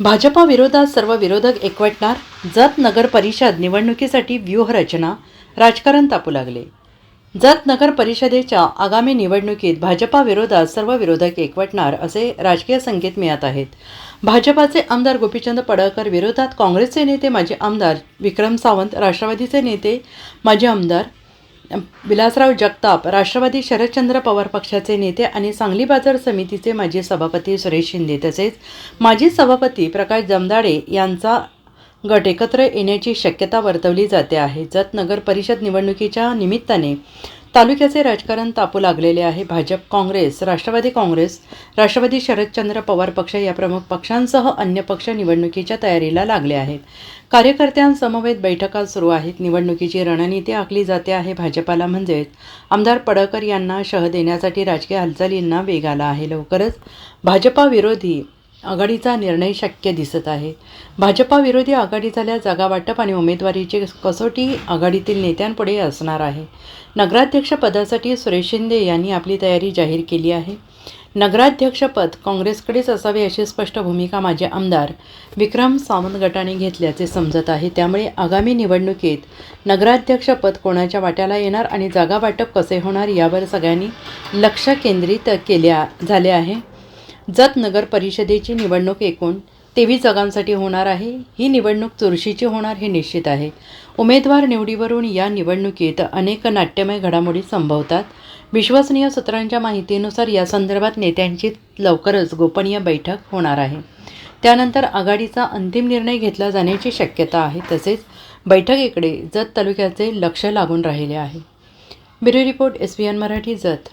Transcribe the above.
भाजपा विरोधात सर्व विरोधक एकवटणार? जत नगर परिषद निवडणुकीसाठी व्यूहरचना राजकारण तापू लागले. जत नगर परिषदेच्या आगामी निवडणुकीत भाजपा विरोधात सर्व विरोधक एकवटणार असे राजकीय संकेत मिळत आहेत. भाजपाचे आमदार गोपीचंद पडळकर विरोधात काँग्रेसचे नेते माजी आमदार विक्रम सावंत राष्ट्रवादीचे नेते माजी आमदार विलासराव जगताप राष्ट्रवादी शरदचंद्र पवार पक्षाचे नेते आणि सांगली बाजार समितीचे माजी सभापती सुरेश शिंदे तसेच माजी सभापती प्रकाश जमदाडे यांचा गट एकत्र येण्याची शक्यता वर्तवली जाते आहे. जत नगर परिषद निवडणुकीच्या निमित्ताने तालुक्याचे राजकारण तापू लागलेले आहे. भाजप काँग्रेस राष्ट्रवादी काँग्रेस राष्ट्रवादी शरदचंद्र पवार पक्ष या प्रमुख पक्षांसह अन्य पक्ष निवडणुकीच्या तयारीला लागले आहेत. कार्यकर्त्यांसमवेत बैठका सुरू आहेत. निवडणुकीची रणनीती आखली जाते आहे भाजपाला म्हणजेच आमदार पडळकर यांना शह देण्यासाठी राजकीय हालचालींना वेग आला आहे. लवकरच भाजपा विरोधी आघाडीचा निर्णय शक्य दिसत आहे. भाजपा विरोधी आघाडी झाल्यास जागा वाटप आणि उमेदवारीची कसोटी आघाडीतील नेत्यांपुढे असणार आहे. नगराध्यक्षपदासाठी सुरेश शिंदे यांनी आपली तयारी जाहीर केली आहे. नगराध्यक्षपद काँग्रेसकडेच असावे अशी स्पष्ट भूमिका माजी आमदार विक्रम सावंत गटाने घेतल्याचे समजत आहे. त्यामुळे आगामी निवडणुकीत नगराध्यक्षपद कोणाच्या वाट्याला येणार आणि जागा वाटप कसे होणार यावर सगळ्यांनी लक्ष केंद्रित केल्या झाले आहे. जत नगर परिषदेची निवडणूक एकूण तेवीस जागांसाठी होणार आहे. ही निवडणूक चुरशीची होणार हे निश्चित आहे. उमेदवार निवडीवरून या निवडणुकीत अनेक नाट्यमय घडामोडी संभवतात. विश्वसनीय सूत्रांच्या माहितीनुसार या संदर्भात नेत्यांची लवकरच गोपनीय बैठक होणार आहे. त्यानंतर आघाडीचा अंतिम निर्णय घेतला जाण्याची शक्यता आहे तसेच बैठकीकडे जत तालुक्याचे लक्ष लागून राहिले आहे. Bureau report S B N Marathi Jat.